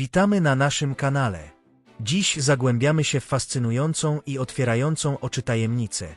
Witamy na naszym kanale. Dziś zagłębiamy się w fascynującą i otwierającą oczy tajemnicę.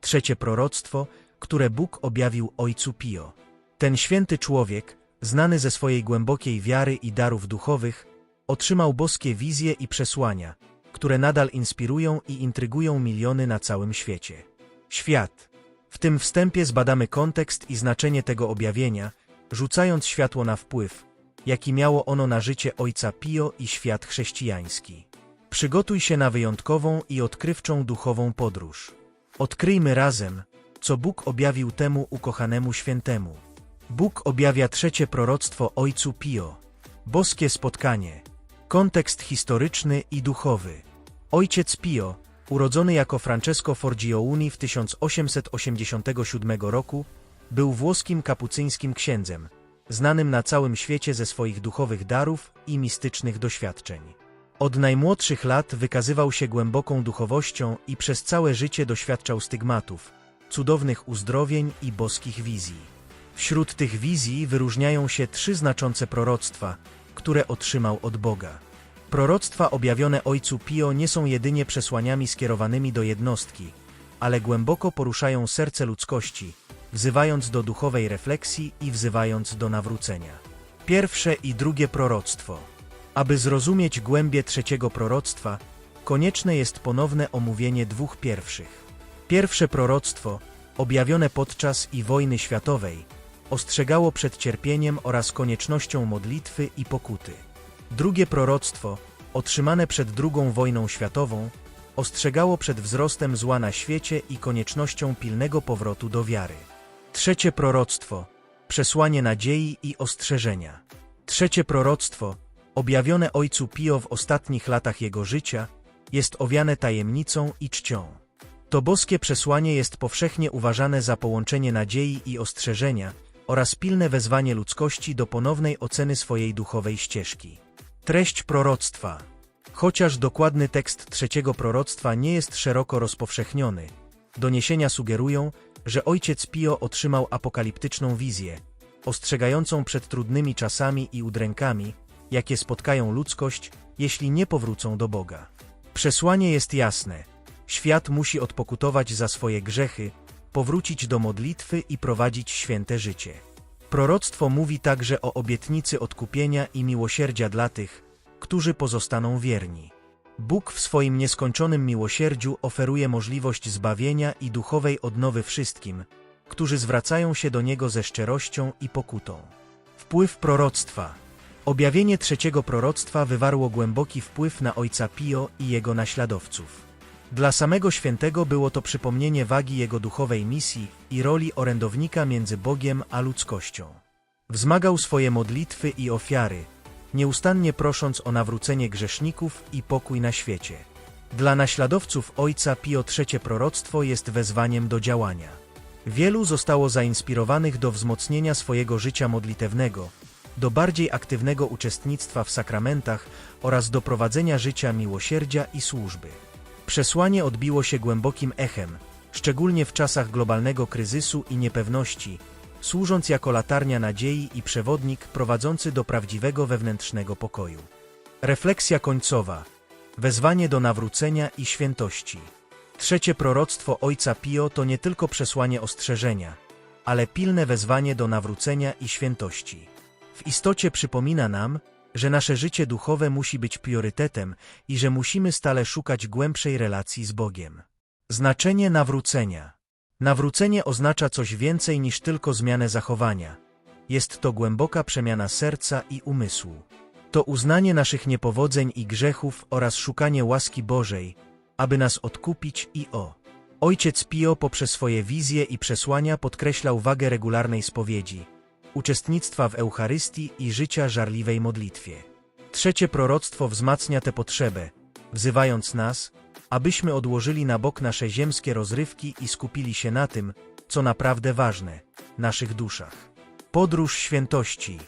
Trzecie proroctwo, które Bóg objawił ojcu Pio. Ten święty człowiek, znany ze swojej głębokiej wiary i darów duchowych, otrzymał boskie wizje i przesłania, które nadal inspirują i intrygują miliony na całym świecie. Świat. W tym wstępie zbadamy kontekst i znaczenie tego objawienia, rzucając światło na wpływ, jaki miało ono na życie ojca Pio i świat chrześcijański. Przygotuj się na wyjątkową i odkrywczą duchową podróż. Odkryjmy razem, co Bóg objawił temu ukochanemu świętemu. Bóg objawia trzecie proroctwo ojcu Pio. Boskie spotkanie. Kontekst historyczny i duchowy. Ojciec Pio, urodzony jako Francesco Forgione w 1887 roku, był włoskim kapucyńskim księdzem, znanym na całym świecie ze swoich duchowych darów i mistycznych doświadczeń. Od najmłodszych lat wykazywał się głęboką duchowością i przez całe życie doświadczał stygmatów, cudownych uzdrowień i boskich wizji. Wśród tych wizji wyróżniają się trzy znaczące proroctwa, które otrzymał od Boga. Proroctwa objawione Ojcu Pio nie są jedynie przesłaniami skierowanymi do jednostki, ale głęboko poruszają serce ludzkości, wzywając do duchowej refleksji i wzywając do nawrócenia. Pierwsze i drugie proroctwo. Aby zrozumieć głębię trzeciego proroctwa, konieczne jest ponowne omówienie dwóch pierwszych. Pierwsze proroctwo, objawione podczas i wojny światowej, ostrzegało przed cierpieniem oraz koniecznością modlitwy i pokuty. Drugie proroctwo, otrzymane przed II wojną światową, ostrzegało przed wzrostem zła na świecie i koniecznością pilnego powrotu do wiary. Trzecie proroctwo, przesłanie nadziei i ostrzeżenia. Trzecie proroctwo, objawione ojcu Pio w ostatnich latach jego życia, jest owiane tajemnicą i czcią. To boskie przesłanie jest powszechnie uważane za połączenie nadziei i ostrzeżenia oraz pilne wezwanie ludzkości do ponownej oceny swojej duchowej ścieżki. Treść proroctwa. Chociaż dokładny tekst trzeciego proroctwa nie jest szeroko rozpowszechniony, doniesienia sugerują, że ojciec Pio otrzymał apokaliptyczną wizję, ostrzegającą przed trudnymi czasami i udrękami, jakie spotkają ludzkość, jeśli nie powrócą do Boga. Przesłanie jest jasne. Świat musi odpokutować za swoje grzechy, powrócić do modlitwy i prowadzić święte życie. Proroctwo mówi także o obietnicy odkupienia i miłosierdzia dla tych, którzy pozostaną wierni. Bóg w swoim nieskończonym miłosierdziu oferuje możliwość zbawienia i duchowej odnowy wszystkim, którzy zwracają się do Niego ze szczerością i pokutą. Wpływ proroctwa. Objawienie trzeciego proroctwa wywarło głęboki wpływ na ojca Pio i jego naśladowców. Dla samego świętego było to przypomnienie wagi jego duchowej misji i roli orędownika między Bogiem a ludzkością. Wzmagał swoje modlitwy i ofiary, nieustannie prosząc o nawrócenie grzeszników i pokój na świecie. Dla naśladowców ojca Pio III proroctwo jest wezwaniem do działania. Wielu zostało zainspirowanych do wzmocnienia swojego życia modlitewnego, do bardziej aktywnego uczestnictwa w sakramentach oraz do prowadzenia życia miłosierdzia i służby. Przesłanie odbiło się głębokim echem, szczególnie w czasach globalnego kryzysu i niepewności, służąc jako latarnia nadziei i przewodnik prowadzący do prawdziwego wewnętrznego pokoju. Refleksja końcowa. Wezwanie do nawrócenia i świętości. Trzecie proroctwo Ojca Pio to nie tylko przesłanie ostrzeżenia, ale pilne wezwanie do nawrócenia i świętości. W istocie przypomina nam, że nasze życie duchowe musi być priorytetem i że musimy stale szukać głębszej relacji z Bogiem. Znaczenie nawrócenia. Nawrócenie oznacza coś więcej niż tylko zmianę zachowania. Jest to głęboka przemiana serca i umysłu. To uznanie naszych niepowodzeń i grzechów oraz szukanie łaski Bożej, aby nas odkupić i o. Ojciec Pio poprzez swoje wizje i przesłania podkreślał wagę regularnej spowiedzi, uczestnictwa w Eucharystii i życia żarliwej modlitwie. Trzecie proroctwo wzmacnia tę potrzebę, wzywając nas, abyśmy odłożyli na bok nasze ziemskie rozrywki i skupili się na tym, co naprawdę ważne, naszych duszach. Podróż świętości.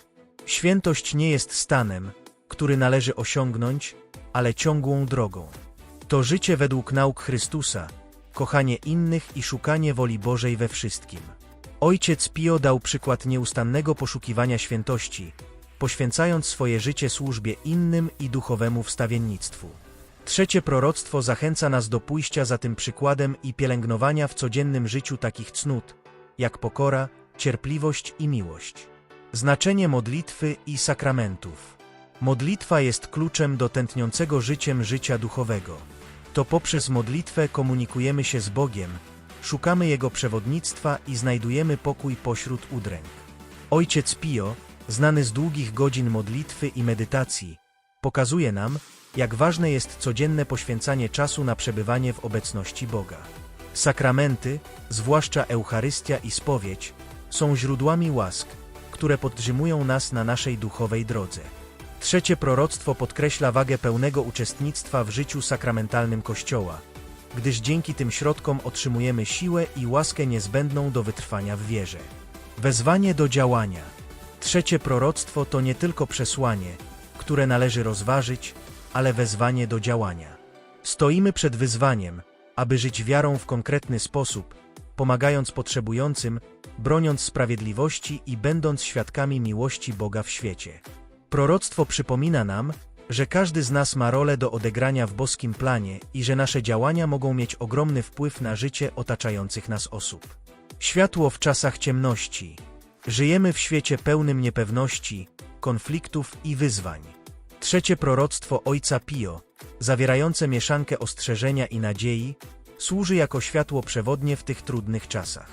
Świętość nie jest stanem, który należy osiągnąć, ale ciągłą drogą. To życie według nauk Chrystusa, kochanie innych i szukanie woli Bożej we wszystkim. Ojciec Pio dał przykład nieustannego poszukiwania świętości, poświęcając swoje życie służbie innym i duchowemu wstawiennictwu. Trzecie proroctwo zachęca nas do pójścia za tym przykładem i pielęgnowania w codziennym życiu takich cnót, jak pokora, cierpliwość i miłość. Znaczenie modlitwy i sakramentów. Modlitwa jest kluczem do tętniącego życiem życia duchowego. To poprzez modlitwę komunikujemy się z Bogiem, szukamy Jego przewodnictwa i znajdujemy pokój pośród udręk. Ojciec Pio, znany z długich godzin modlitwy i medytacji, pokazuje nam, jak ważne jest codzienne poświęcanie czasu na przebywanie w obecności Boga. Sakramenty, zwłaszcza Eucharystia i spowiedź, są źródłami łask, które podtrzymują nas na naszej duchowej drodze. Trzecie proroctwo podkreśla wagę pełnego uczestnictwa w życiu sakramentalnym Kościoła, gdyż dzięki tym środkom otrzymujemy siłę i łaskę niezbędną do wytrwania w wierze. Wezwanie do działania. Trzecie proroctwo to nie tylko przesłanie, które należy rozważyć, ale wezwanie do działania. Stoimy przed wyzwaniem, aby żyć wiarą w konkretny sposób, pomagając potrzebującym, broniąc sprawiedliwości i będąc świadkami miłości Boga w świecie. Proroctwo przypomina nam, że każdy z nas ma rolę do odegrania w boskim planie i że nasze działania mogą mieć ogromny wpływ na życie otaczających nas osób. Światło w czasach ciemności. Żyjemy w świecie pełnym niepewności, konfliktów i wyzwań. Trzecie proroctwo Ojca Pio, zawierające mieszankę ostrzeżenia i nadziei, służy jako światło przewodnie w tych trudnych czasach.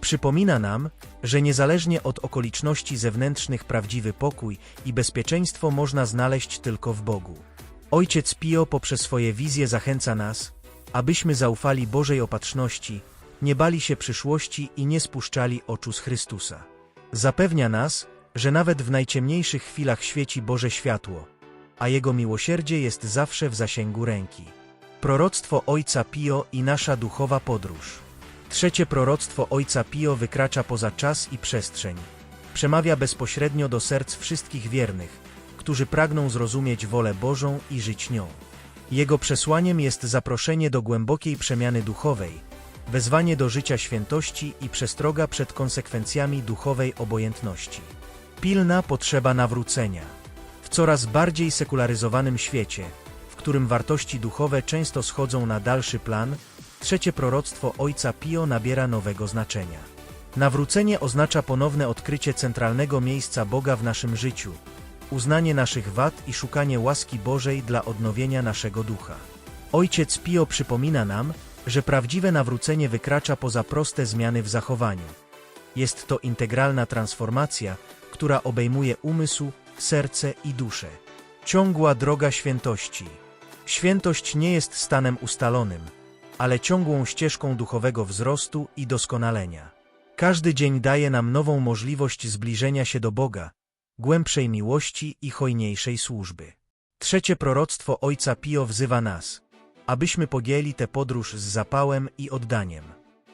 Przypomina nam, że niezależnie od okoliczności zewnętrznych prawdziwy pokój i bezpieczeństwo można znaleźć tylko w Bogu. Ojciec Pio poprzez swoje wizje zachęca nas, abyśmy zaufali Bożej opatrzności, nie bali się przyszłości i nie spuszczali oczu z Chrystusa. Zapewnia nas, że nawet w najciemniejszych chwilach świeci Boże światło, a Jego miłosierdzie jest zawsze w zasięgu ręki. Proroctwo Ojca Pio i nasza duchowa podróż. Trzecie proroctwo Ojca Pio wykracza poza czas i przestrzeń. Przemawia bezpośrednio do serc wszystkich wiernych, którzy pragną zrozumieć wolę Bożą i żyć nią. Jego przesłaniem jest zaproszenie do głębokiej przemiany duchowej, wezwanie do życia świętości i przestroga przed konsekwencjami duchowej obojętności. Pilna potrzeba nawrócenia. Coraz bardziej sekularyzowanym świecie, w którym wartości duchowe często schodzą na dalszy plan, trzecie proroctwo Ojca Pio nabiera nowego znaczenia. Nawrócenie oznacza ponowne odkrycie centralnego miejsca Boga w naszym życiu, uznanie naszych wad i szukanie łaski Bożej dla odnowienia naszego ducha. Ojciec Pio przypomina nam, że prawdziwe nawrócenie wykracza poza proste zmiany w zachowaniu. Jest to integralna transformacja, która obejmuje umysł, serce i duszę. Ciągła droga świętości. Świętość nie jest stanem ustalonym, ale ciągłą ścieżką duchowego wzrostu i doskonalenia. Każdy dzień daje nam nową możliwość zbliżenia się do Boga, głębszej miłości i hojniejszej służby. Trzecie proroctwo Ojca Pio wzywa nas, abyśmy podjęli tę podróż z zapałem i oddaniem.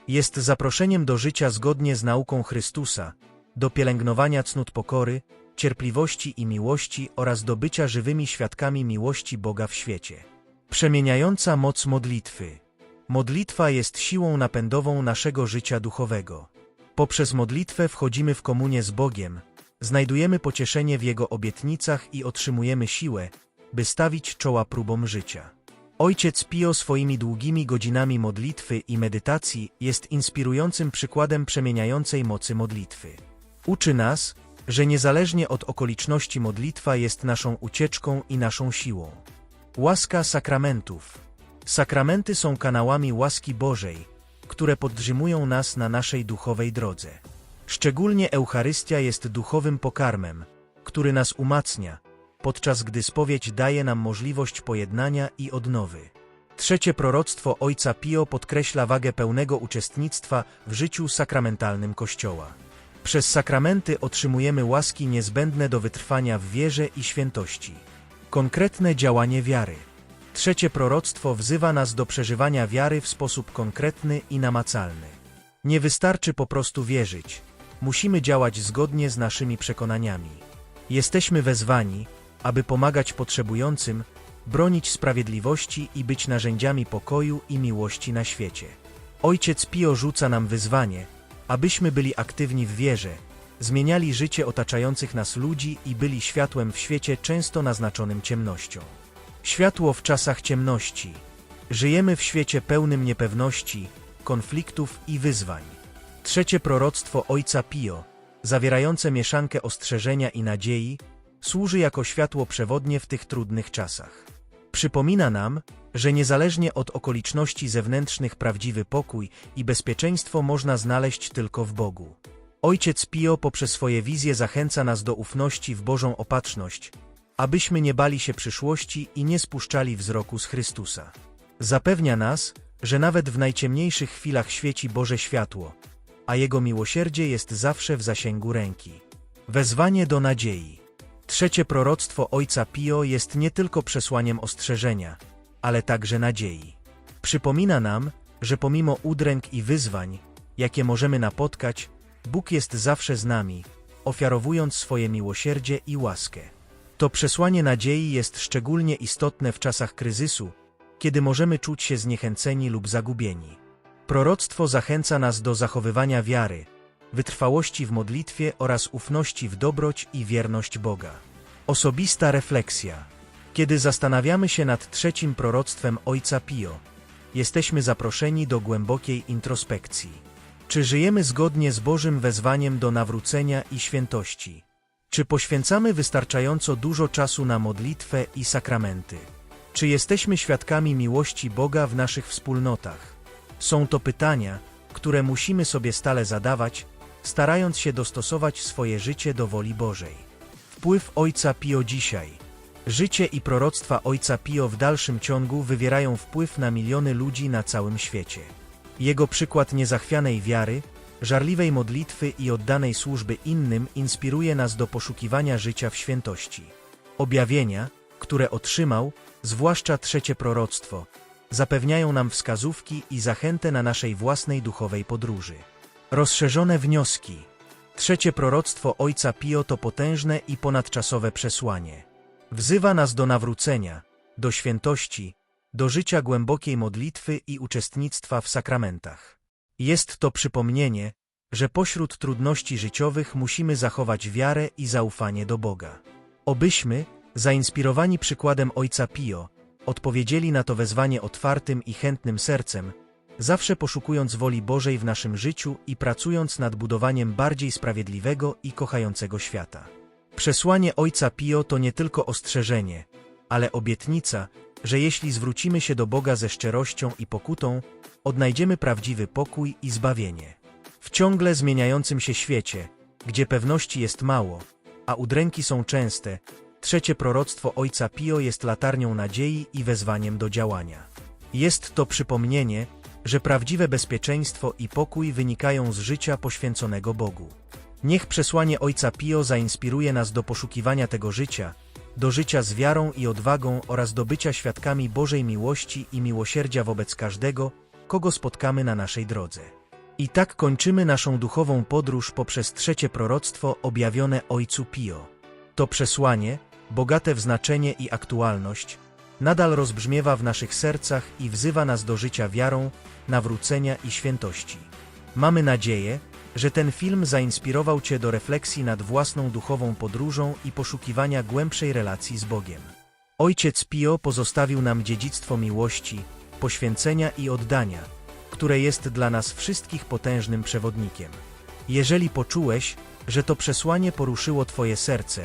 Jest zaproszeniem do życia zgodnie z nauką Chrystusa, do pielęgnowania cnót pokory, cierpliwości i miłości oraz do bycia żywymi świadkami miłości Boga w świecie. Przemieniająca moc modlitwy. Modlitwa jest siłą napędową naszego życia duchowego. Poprzez modlitwę wchodzimy w komunię z Bogiem, znajdujemy pocieszenie w Jego obietnicach i otrzymujemy siłę, by stawić czoła próbom życia. Ojciec Pio swoimi długimi godzinami modlitwy i medytacji jest inspirującym przykładem przemieniającej mocy modlitwy. Uczy nas, że niezależnie od okoliczności modlitwa jest naszą ucieczką i naszą siłą. Łaska sakramentów. Sakramenty są kanałami łaski Bożej, które podtrzymują nas na naszej duchowej drodze. Szczególnie Eucharystia jest duchowym pokarmem, który nas umacnia, podczas gdy spowiedź daje nam możliwość pojednania i odnowy. Trzecie proroctwo Ojca Pio podkreśla wagę pełnego uczestnictwa w życiu sakramentalnym Kościoła. Przez sakramenty otrzymujemy łaski niezbędne do wytrwania w wierze i świętości. Konkretne działanie wiary. Trzecie proroctwo wzywa nas do przeżywania wiary w sposób konkretny i namacalny. Nie wystarczy po prostu wierzyć, musimy działać zgodnie z naszymi przekonaniami. Jesteśmy wezwani, aby pomagać potrzebującym, bronić sprawiedliwości i być narzędziami pokoju i miłości na świecie. Ojciec Pio rzuca nam wyzwanie, abyśmy byli aktywni w wierze, zmieniali życie otaczających nas ludzi i byli światłem w świecie często naznaczonym ciemnością. Światło w czasach ciemności. Żyjemy w świecie pełnym niepewności, konfliktów i wyzwań. Trzecie proroctwo Ojca Pio, zawierające mieszankę ostrzeżenia i nadziei, służy jako światło przewodnie w tych trudnych czasach. Przypomina nam, że niezależnie od okoliczności zewnętrznych prawdziwy pokój i bezpieczeństwo można znaleźć tylko w Bogu. Ojciec Pio poprzez swoje wizje zachęca nas do ufności w Bożą opatrzność, abyśmy nie bali się przyszłości i nie spuszczali wzroku z Chrystusa. Zapewnia nas, że nawet w najciemniejszych chwilach świeci Boże światło, a Jego miłosierdzie jest zawsze w zasięgu ręki. Wezwanie do nadziei. Trzecie proroctwo Ojca Pio jest nie tylko przesłaniem ostrzeżenia, ale także nadziei. Przypomina nam, że pomimo udręk i wyzwań, jakie możemy napotkać, Bóg jest zawsze z nami, ofiarowując swoje miłosierdzie i łaskę. To przesłanie nadziei jest szczególnie istotne w czasach kryzysu, kiedy możemy czuć się zniechęceni lub zagubieni. Proroctwo zachęca nas do zachowywania wiary, wytrwałości w modlitwie oraz ufności w dobroć i wierność Boga. Osobista refleksja. Kiedy zastanawiamy się nad trzecim proroctwem Ojca Pio, jesteśmy zaproszeni do głębokiej introspekcji. Czy żyjemy zgodnie z Bożym wezwaniem do nawrócenia i świętości? Czy poświęcamy wystarczająco dużo czasu na modlitwę i sakramenty? Czy jesteśmy świadkami miłości Boga w naszych wspólnotach? Są to pytania, które musimy sobie stale zadawać, starając się dostosować swoje życie do woli Bożej. Wpływ Ojca Pio dzisiaj. Życie i proroctwa Ojca Pio w dalszym ciągu wywierają wpływ na miliony ludzi na całym świecie. Jego przykład niezachwianej wiary, żarliwej modlitwy i oddanej służby innym inspiruje nas do poszukiwania życia w świętości. Objawienia, które otrzymał, zwłaszcza trzecie proroctwo, zapewniają nam wskazówki i zachętę na naszej własnej duchowej podróży. Rozszerzone wnioski. Trzecie proroctwo Ojca Pio to potężne i ponadczasowe przesłanie. Wzywa nas do nawrócenia, do świętości, do życia głębokiej modlitwy i uczestnictwa w sakramentach. Jest to przypomnienie, że pośród trudności życiowych musimy zachować wiarę i zaufanie do Boga. Obyśmy, zainspirowani przykładem Ojca Pio, odpowiedzieli na to wezwanie otwartym i chętnym sercem, zawsze poszukując woli Bożej w naszym życiu i pracując nad budowaniem bardziej sprawiedliwego i kochającego świata. Przesłanie Ojca Pio to nie tylko ostrzeżenie, ale obietnica, że jeśli zwrócimy się do Boga ze szczerością i pokutą, odnajdziemy prawdziwy pokój i zbawienie. W ciągle zmieniającym się świecie, gdzie pewności jest mało, a udręki są częste, trzecie proroctwo Ojca Pio jest latarnią nadziei i wezwaniem do działania. Jest to przypomnienie, że prawdziwe bezpieczeństwo i pokój wynikają z życia poświęconego Bogu. Niech przesłanie Ojca Pio zainspiruje nas do poszukiwania tego życia, do życia z wiarą i odwagą oraz do bycia świadkami Bożej miłości i miłosierdzia wobec każdego, kogo spotkamy na naszej drodze. I tak kończymy naszą duchową podróż poprzez trzecie proroctwo objawione Ojcu Pio. To przesłanie, bogate w znaczenie i aktualność, nadal rozbrzmiewa w naszych sercach i wzywa nas do życia wiarą, nawrócenia i świętości. Mamy nadzieję, że ten film zainspirował Cię do refleksji nad własną duchową podróżą i poszukiwania głębszej relacji z Bogiem. Ojciec Pio pozostawił nam dziedzictwo miłości, poświęcenia i oddania, które jest dla nas wszystkich potężnym przewodnikiem. Jeżeli poczułeś, że to przesłanie poruszyło Twoje serce,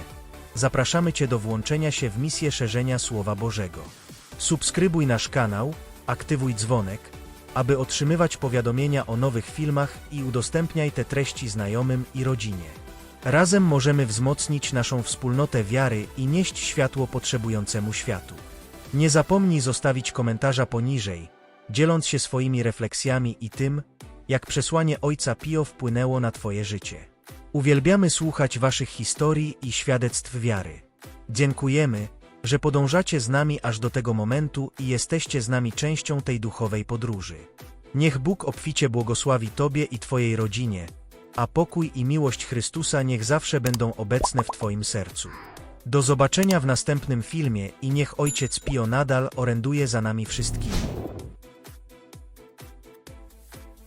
zapraszamy Cię do włączenia się w misję szerzenia Słowa Bożego. Subskrybuj nasz kanał, aktywuj dzwonek, aby otrzymywać powiadomienia o nowych filmach i udostępniaj te treści znajomym i rodzinie. Razem możemy wzmocnić naszą wspólnotę wiary i nieść światło potrzebującemu światu. Nie zapomnij zostawić komentarza poniżej, dzieląc się swoimi refleksjami i tym, jak przesłanie Ojca Pio wpłynęło na Twoje życie. Uwielbiamy słuchać Waszych historii i świadectw wiary. Dziękujemy, że podążacie z nami aż do tego momentu i jesteście z nami częścią tej duchowej podróży. Niech Bóg obficie błogosławi Tobie i Twojej rodzinie, a pokój i miłość Chrystusa niech zawsze będą obecne w Twoim sercu. Do zobaczenia w następnym filmie i niech Ojciec Pio nadal oręduje za nami wszystkimi.